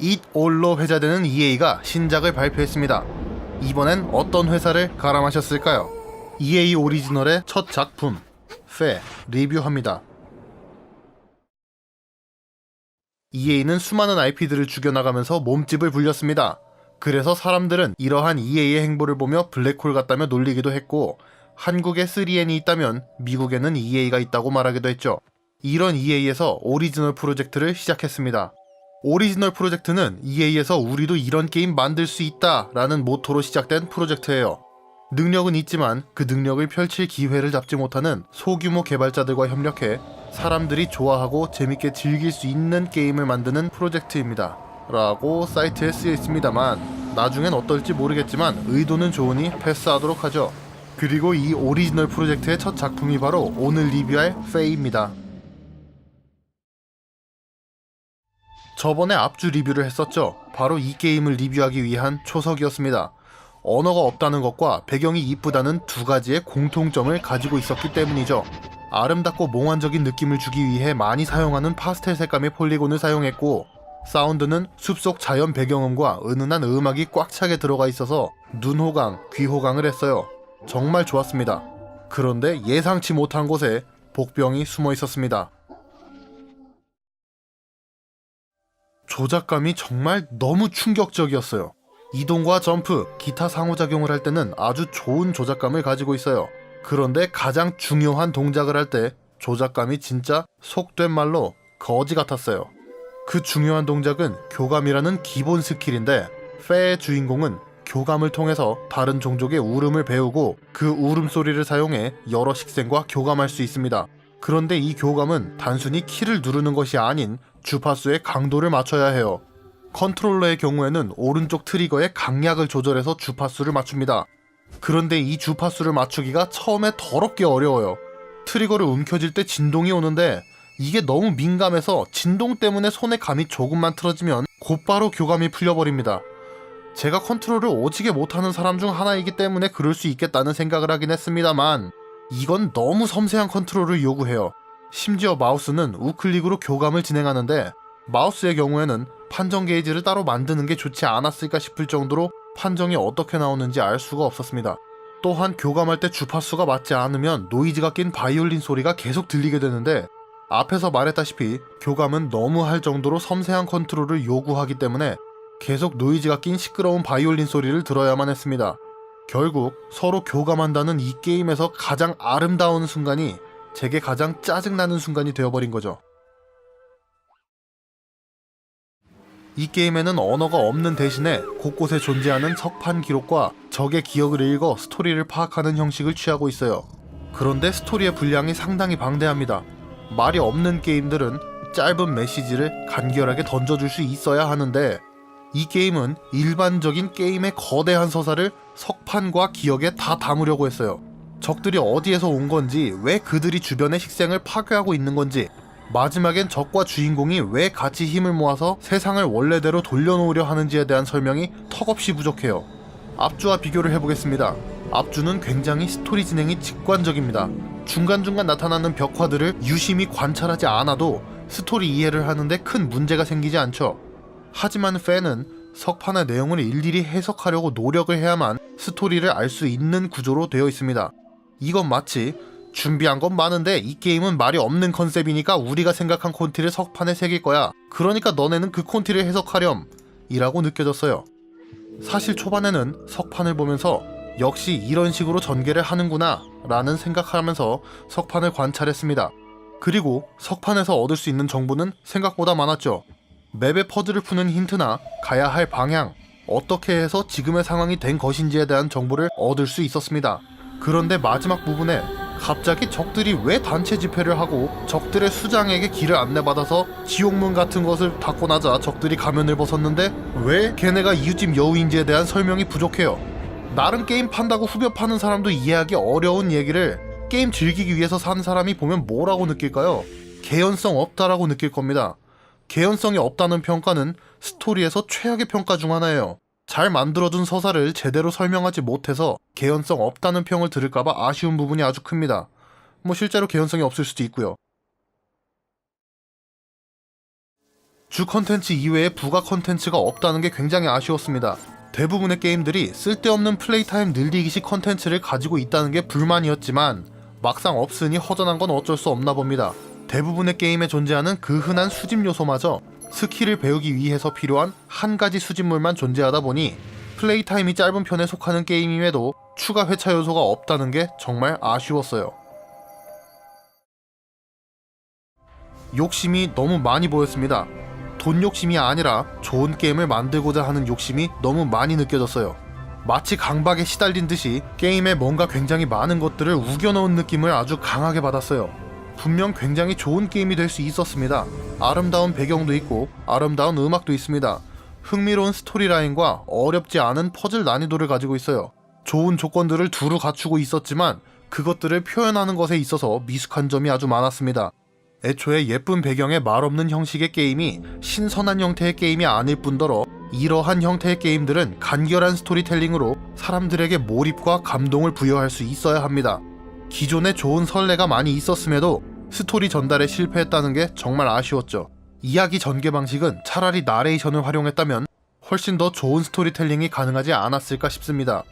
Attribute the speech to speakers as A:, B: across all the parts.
A: All로 회자되는 EA가 신작을 발표했습니다. 이번엔 어떤 회사를 가람하셨을까요? EA 오리지널의 첫 작품 페 리뷰합니다. EA는 수많은 IP들을 죽여나가면서 몸집을 불렸습니다. 그래서 사람들은 이러한 EA의 행보를 보며 블랙홀 같다며 놀리기도 했고 한국에 3N이 있다면 미국에는 EA가 있다고 말하기도 했죠. 이런 EA에서 오리지널 프로젝트를 시작했습니다. 오리지널 프로젝트는 EA에서 우리도 이런 게임 만들 수 있다 라는 모토로 시작된 프로젝트예요. 능력은 있지만 그 능력을 펼칠 기회를 잡지 못하는 소규모 개발자들과 협력해 사람들이 좋아하고 재밌게 즐길 수 있는 게임을 만드는 프로젝트입니다. 라고 사이트에 쓰여 있습니다만 나중엔 어떨지 모르겠지만 의도는 좋으니 패스하도록 하죠. 그리고 이 오리지널 프로젝트의 첫 작품이 바로 오늘 리뷰할 페이입니다. 저번에 앞주 리뷰를 했었죠. 바로 이 게임을 리뷰하기 위한 초석이었습니다. 언어가 없다는 것과 배경이 이쁘다는 두 가지의 공통점을 가지고 있었기 때문이죠. 아름답고 몽환적인 느낌을 주기 위해 많이 사용하는 파스텔 색감의 폴리곤을 사용했고 사운드는 숲속 자연 배경음과 은은한 음악이 꽉 차게 들어가 있어서 눈 호강, 귀 호강을 했어요. 정말 좋았습니다. 그런데 예상치 못한 곳에 복병이 숨어 있었습니다. 조작감이 정말 너무 충격적이었어요. 이동과 점프, 기타 상호작용을 할 때는 아주 좋은 조작감을 가지고 있어요. 그런데 가장 중요한 동작을 할 때 조작감이 진짜 속된 말로 거지 같았어요. 그 중요한 동작은 교감이라는 기본 스킬인데 페의 주인공은 교감을 통해서 다른 종족의 울음을 배우고 그 울음소리를 사용해 여러 식생과 교감할 수 있습니다. 그런데 이 교감은 단순히 키를 누르는 것이 아닌 주파수의 강도를 맞춰야 해요. 컨트롤러의 경우에는 오른쪽 트리거의 강약을 조절해서 주파수를 맞춥니다. 그런데 이 주파수를 맞추기가 처음에 더럽게 어려워요. 트리거를 움켜쥘 때 진동이 오는데 이게 너무 민감해서 진동 때문에 손의 감이 조금만 틀어지면 곧바로 교감이 풀려버립니다. 제가 컨트롤을 오지게 못하는 사람 중 하나이기 때문에 그럴 수 있겠다는 생각을 하긴 했습니다만 이건 너무 섬세한 컨트롤을 요구해요. 심지어 마우스는 우클릭으로 교감을 진행하는데 마우스의 경우에는 판정 게이지를 따로 만드는 게 좋지 않았을까 싶을 정도로 판정이 어떻게 나오는지 알 수가 없었습니다. 또한 교감할 때 주파수가 맞지 않으면 노이즈가 낀 바이올린 소리가 계속 들리게 되는데 앞에서 말했다시피 교감은 너무 할 정도로 섬세한 컨트롤을 요구하기 때문에 계속 노이즈가 낀 시끄러운 바이올린 소리를 들어야만 했습니다. 결국 서로 교감한다는 이 게임에서 가장 아름다운 순간이 제게 가장 짜증나는 순간이 되어버린 거죠. 이 게임에는 언어가 없는 대신에 곳곳에 존재하는 석판 기록과 적의 기억을 읽어 스토리를 파악하는 형식을 취하고 있어요. 그런데 스토리의 분량이 상당히 방대합니다. 말이 없는 게임들은 짧은 메시지를 간결하게 던져줄 수 있어야 하는데 이 게임은 일반적인 게임의 거대한 서사를 석판과 기억에 다 담으려고 했어요. 적들이 어디에서 온 건지, 왜 그들이 주변의 식생을 파괴하고 있는 건지, 마지막엔 적과 주인공이 왜 같이 힘을 모아서 세상을 원래대로 돌려놓으려 하는지에 대한 설명이 턱없이 부족해요. 앞주와 비교를 해보겠습니다. 앞주는 굉장히 스토리 진행이 직관적입니다. 중간중간 나타나는 벽화들을 유심히 관찰하지 않아도 스토리 이해를 하는데 큰 문제가 생기지 않죠. 하지만 팬은 석판의 내용을 일일이 해석하려고 노력을 해야만 스토리를 알 수 있는 구조로 되어 있습니다. 이건 마치 준비한 건 많은데 이 게임은 말이 없는 컨셉이니까 우리가 생각한 콘티를 석판에 새길 거야. 그러니까 너네는 그 콘티를 해석하렴. 이라고 느껴졌어요. 사실 초반에는 석판을 보면서 역시 이런 식으로 전개를 하는구나 라는 생각하면서 석판을 관찰했습니다. 그리고 석판에서 얻을 수 있는 정보는 생각보다 많았죠. 맵의 퍼즐을 푸는 힌트나 가야 할 방향, 어떻게 해서 지금의 상황이 된 것인지에 대한 정보를 얻을 수 있었습니다. 그런데 마지막 부분에 갑자기 적들이 왜 단체 집회를 하고 적들의 수장에게 길을 안내받아서 지옥문 같은 것을 닫고 나자 적들이 가면을 벗었는데 왜 걔네가 이웃집 여우인지에 대한 설명이 부족해요. 나름 게임 판다고 후벼 파는 사람도 이해하기 어려운 얘기를 게임 즐기기 위해서 사는 사람이 보면 뭐라고 느낄까요? 개연성 없다라고 느낄 겁니다. 개연성이 없다는 평가는 스토리에서 최악의 평가 중 하나예요. 잘 만들어둔 서사를 제대로 설명하지 못해서 개연성 없다는 평을 들을까봐 아쉬운 부분이 아주 큽니다. 뭐 실제로 개연성이 없을 수도 있고요. 주 컨텐츠 이외에 부가 컨텐츠가 없다는 게 굉장히 아쉬웠습니다. 대부분의 게임들이 쓸데없는 플레이 타임 늘리기식 컨텐츠를 가지고 있다는 게 불만이었지만 막상 없으니 허전한 건 어쩔 수 없나 봅니다. 대부분의 게임에 존재하는 그 흔한 수집 요소마저 스킬을 배우기 위해서 필요한 한 가지 수집물만 존재하다 보니 플레이 타임이 짧은 편에 속하는 게임임에도 추가 회차 요소가 없다는 게 정말 아쉬웠어요. 욕심이 너무 많이 보였습니다. 돈 욕심이 아니라 좋은 게임을 만들고자 하는 욕심이 너무 많이 느껴졌어요. 마치 강박에 시달린 듯이 게임에 뭔가 굉장히 많은 것들을 우겨넣은 느낌을 아주 강하게 받았어요. 분명 굉장히 좋은 게임이 될 수 있었습니다. 아름다운 배경도 있고 아름다운 음악도 있습니다. 흥미로운 스토리라인과 어렵지 않은 퍼즐 난이도를 가지고 있어요. 좋은 조건들을 두루 갖추고 있었지만 그것들을 표현하는 것에 있어서 미숙한 점이 아주 많았습니다. 애초에 예쁜 배경에 말없는 형식의 게임이 신선한 형태의 게임이 아닐 뿐더러 이러한 형태의 게임들은 간결한 스토리텔링으로 사람들에게 몰입과 감동을 부여할 수 있어야 합니다. 기존에 좋은 선례가 많이 있었음에도 스토리 전달에 실패했다는 게 정말 아쉬웠죠. 이야기 전개 방식은 차라리 나레이션을 활용했다면 훨씬 더 좋은 스토리텔링이 가능하지 않았을까 싶습니다.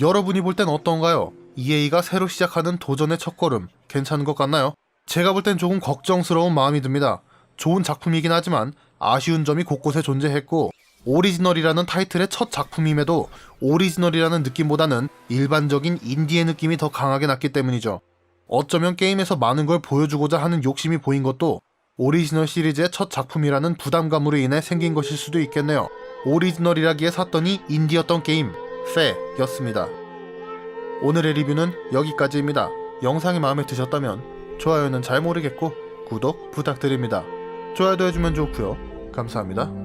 A: 여러분이 볼 땐 어떤가요? EA가 새로 시작하는 도전의 첫걸음 괜찮은 것 같나요? 제가 볼 땐 조금 걱정스러운 마음이 듭니다. 좋은 작품이긴 하지만 아쉬운 점이 곳곳에 존재했고 오리지널이라는 타이틀의 첫 작품임에도 오리지널이라는 느낌보다는 일반적인 인디의 느낌이 더 강하게 났기 때문이죠. 어쩌면 게임에서 많은 걸 보여주고자 하는 욕심이 보인 것도 오리지널 시리즈의 첫 작품이라는 부담감으로 인해 생긴 것일 수도 있겠네요. 오리지널이라기에 샀더니 인디였던 게임 페였습니다. 오늘의 리뷰는 여기까지입니다. 영상이 마음에 드셨다면 좋아요는 잘 모르겠고 구독 부탁드립니다. 좋아요도 해주면 좋고요. 감사합니다.